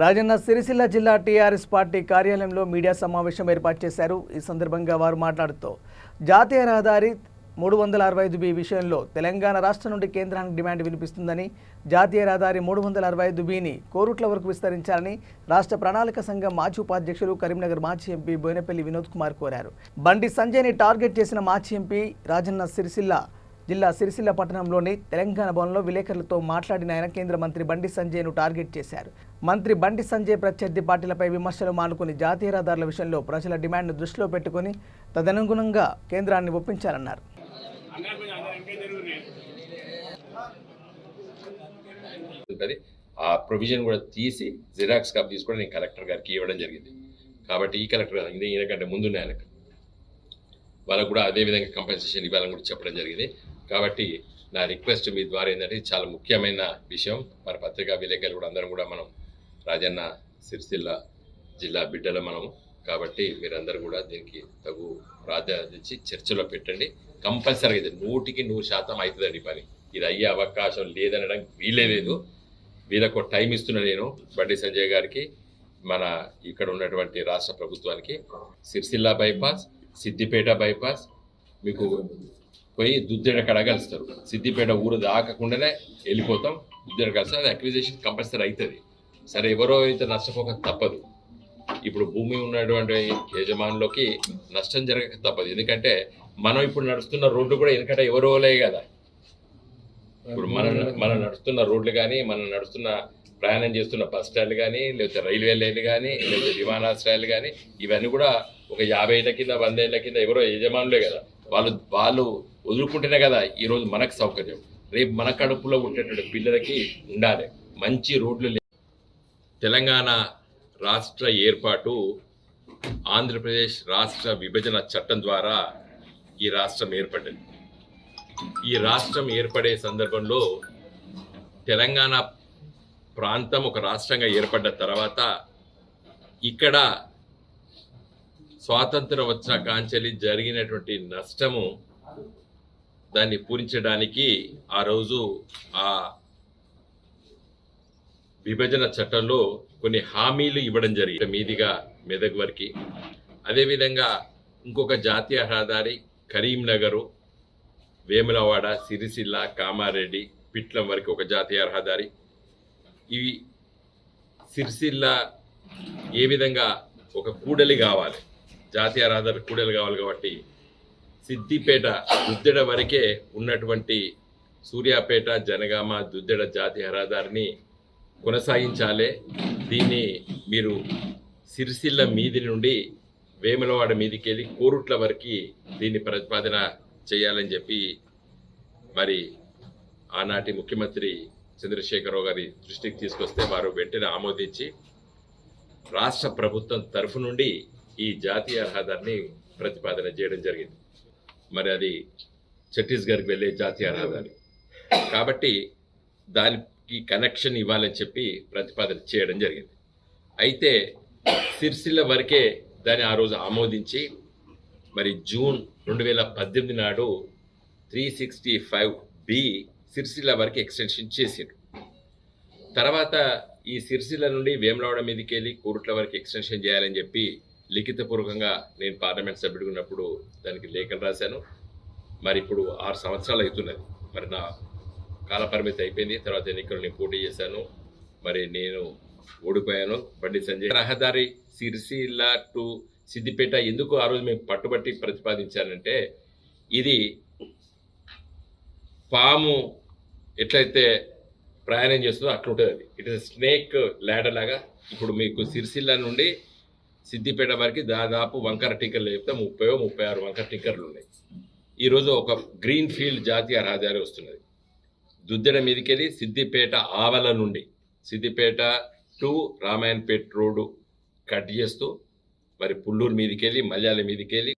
రాజన్న సిరిసిల్ల జిల్లా TRS party కార్యాలయంలో media సమావేశం ఏర్పాటు చేశారు. ఈ సందర్భంగా వారు మాట్లాడుతూ జాతీయ రహదారి మూడు వందల అరవై ఐదు బి విషయంలో తెలంగాణ రాష్ట్రం నుండి కేంద్రానికి డిమాండ్ వినిపిస్తుందని జాతీయ రహదారి మూడు వందల అరవై ఐదు బిని కోరుట్ల వరకు విస్తరించాలని రాష్ట్ర ప్రణాళిక సంఘం మాజీ ఉపాధ్యక్షులు కరీంనగర్ మాజీ ఎంపీ బోయినపల్లి వినోద్ కుమార్ కోరారు. బండి సంజయ్ని టార్గెట్ చేసిన మాజీ ఎంపీ రాజన్న సిరిసిల్ల జిల్లా సిరిసిల్ల పట్టణంలోని తెలంగాణ భవన్లో విలేకరులతో మాట్లాడిన ఆయన కేంద్ర మంత్రి బండి సంజయ్ను టార్గెట్ చేశారు. మంత్రి బండి సంజయ్ ప్రత్యర్థి పార్టీలపై విమర్శలు మానుకుని జాతీయ రహదారుల విషయంలో ప్రజల డిమాండ్ను దృష్టిలో పెట్టుకుని తదనుగుణంగా కేంద్రాన్ని ఒప్పించాలన్నారు. ఆ ప్రొవిజన్ కూడా తీసి జిరాక్స్ కాపీ తీసుకొని నేను కలెక్టర్ గారికి ఇవ్వడం జరిగింది. కాబట్టి ఈ కలెక్టర్ గారు ఇది ఈయనకంటే ముందున్న ఆయనకు. వాళ్ళకు కూడా అదే విధంగా కంపెన్సేషన్ ఇవ్వాలని కూడా చెప్పడం జరిగింది. కాబట్టి నా రిక్వెస్ట్ మీ ద్వారా ఏంటంటే చాలా ముఖ్యమైన విషయం. మన పత్రికా విలేకరులు కూడా అందరం కూడా మనం రాజన్న సిరిసిల్ల జిల్లా బిడ్డలు మనము. కాబట్టి మీరందరూ కూడా దీనికి తగు ప్రాధాన్యత ఇచ్చి చర్చలో పెట్టండి. కంపల్సరీగా ఇది నూటికి నూరు శాతం అవుతుందండి పని. ఇది అయ్యే అవకాశం లేదనడం వీలే లేదు. వీళ్ళకు టైం ఇస్తున్నా నేను బండి సంజయ్ గారికి మన ఇక్కడ ఉన్నటువంటి రాష్ట్ర ప్రభుత్వానికి. సిరిసిల్ల బైపాస్ సిద్దిపేట బైపాస్ మీకు పోయి దుద్దెడ కడగలుస్తారు సిద్దిపేట ఊరు దాకకుండానే వెళ్ళిపోతాం. దుద్దెడ కలుస్తారు. అది కంపల్సరీ అవుతుంది సరే ఎవరో అయితే నష్టపోక తప్పదు. ఇప్పుడు భూమి ఉన్నటువంటి యజమానులకి నష్టం జరగక తప్పదు. ఎందుకంటే మనం ఇప్పుడు నడుస్తున్న రోడ్లు కూడా ఎందుకంటే ఎవరోలే కదా. ఇప్పుడు మన మనం నడుస్తున్న రోడ్లు కానీ మనం నడుస్తున్న ప్రయాణం చేస్తున్న బస్ స్టాండ్లు కానీ లేకపోతే రైల్వే లైన్లు కానీ లేకపోతే విమానాశ్రయాలు కానీ ఇవన్నీ కూడా ఒక యాభై ఏళ్ళ కింద వంద ఏళ్ళ కింద ఎవరో యజమానులే కదా. వాళ్ళు వాళ్ళు వదులుకుంటేనే కదా ఈరోజు మనకు సౌకర్యం. రేపు మన కడుపులో ఉండేటువంటి పిల్లలకి ఉండాలి. మంచి రోడ్లు తెలంగాణ రాష్ట్ర ఏర్పాటు ఆంధ్రప్రదేశ్ రాష్ట్ర విభజన చట్టం ద్వారా ఈ రాష్ట్రం ఏర్పడింది. ఈ రాష్ట్రం ఏర్పడే సందర్భంలో తెలంగాణ ప్రాంతం ఒక రాష్ట్రంగా ఏర్పడ్డ తర్వాత ఇక్కడ స్వాతంత్రం వచ్చిన కాంచెలి జరిగినటువంటి నష్టము దాన్ని పూరించడానికి ఆ రోజు ఆ విభజన చట్టంలో కొన్ని హామీలు ఇవ్వడం జరిగింది. మీదిగా మెదక్ వరకు. అదేవిధంగా ఇంకొక జాతీయ రహదారి కరీంనగరు వేములవాడ సిరిసిల్ల కామారెడ్డి పిట్లం వరకు ఒక జాతీయ రహదారి. ఇవి సిరిసిల్ల ఏ విధంగా ఒక కూడలి కావాలి? జాతీయ రహదారి కూడలి కావాలి కాబట్టి సిద్దిపేట దుద్దెడ వరకే ఉన్నటువంటి సూర్యాపేట జనగామ దుద్దెడ జాతీయ రహదారిని కొనసాగించాలే. దీన్ని మీరు సిరిసిల్ల మీది నుండి వేములవాడ మీదికి వెళ్ళి కోరుట్ల వరకు దీన్ని ప్రతిపాదన చేయాలని చెప్పి మరి ఆనాటి ముఖ్యమంత్రి చంద్రశేఖరరావు గారి దృష్టికి తీసుకొస్తే వారు వెంటనే ఆమోదించి రాష్ట్ర ప్రభుత్వం తరఫు నుండి ఈ జాతీయ రహదారిని ప్రతిపాదన చేయడం జరిగింది. మరి అది ఛత్తీస్గఢ్కి వెళ్ళే జాతీయ రహదారి కాబట్టి దానికి కనెక్షన్ ఇవ్వాలని చెప్పి ప్రతిపాదన చేయడం జరిగింది. అయితే సిరిసిల్ల వరకే దాన్ని ఆ రోజు ఆమోదించి మరి జూన్ రెండు వేల పద్దెనిమిది నాడు three sixty five B Sirisilla వరకు ఎక్స్టెన్షన్ చేసిండు. తర్వాత ఈ సిరిసిల్ల నుండి వేములవాడ మీదకి వెళ్ళి కూరుట్ల వరకు ఎక్స్టెన్షన్ చేయాలని చెప్పి లిఖితపూర్వకంగా నేను పార్లమెంట్ సభ్యుడు ఉన్నప్పుడు దానికి లేఖలు రాశాను. మరి ఇప్పుడు ఆరు సంవత్సరాలు అవుతున్నది మరి నా కాలపరిమితి అయిపోయింది. తర్వాత ఎన్నికలు నేను పోటీ చేశాను. మరి నేను ఓడిపోయాను. బండి సంజయ్ రహదారి సిరిసిల్ల టు సిద్దిపేట ఎందుకు ఆ రోజు మేము పట్టుబట్టి ప్రతిపాదించానంటే ఇది పాము ఎట్లయితే ప్రయాణం చేస్తుందో అట్లుంటుంది అది. ఇట్ ఇస్ స్నేక్ ల్యాడర్ లాగా. ఇప్పుడు మీకు సిరిసిల్ల నుండి సిద్దిపేట వరకు దాదాపు వంకర టిక్కర్లు చెప్తే ముప్పై ముప్పై ఆరు వంకర టిక్కర్లు ఉన్నాయి. ఈరోజు ఒక గ్రీన్ ఫీల్డ్ జాతీయ రహదారి వస్తున్నది. దుద్దెడ మీదకెళ్ళి సిద్దిపేట ఆవల నుండి Siddipet to Ramayampet road cut చేస్తూ మరి పుల్లూరు మీదకెళ్ళి మల్యాల మీదకెళ్ళి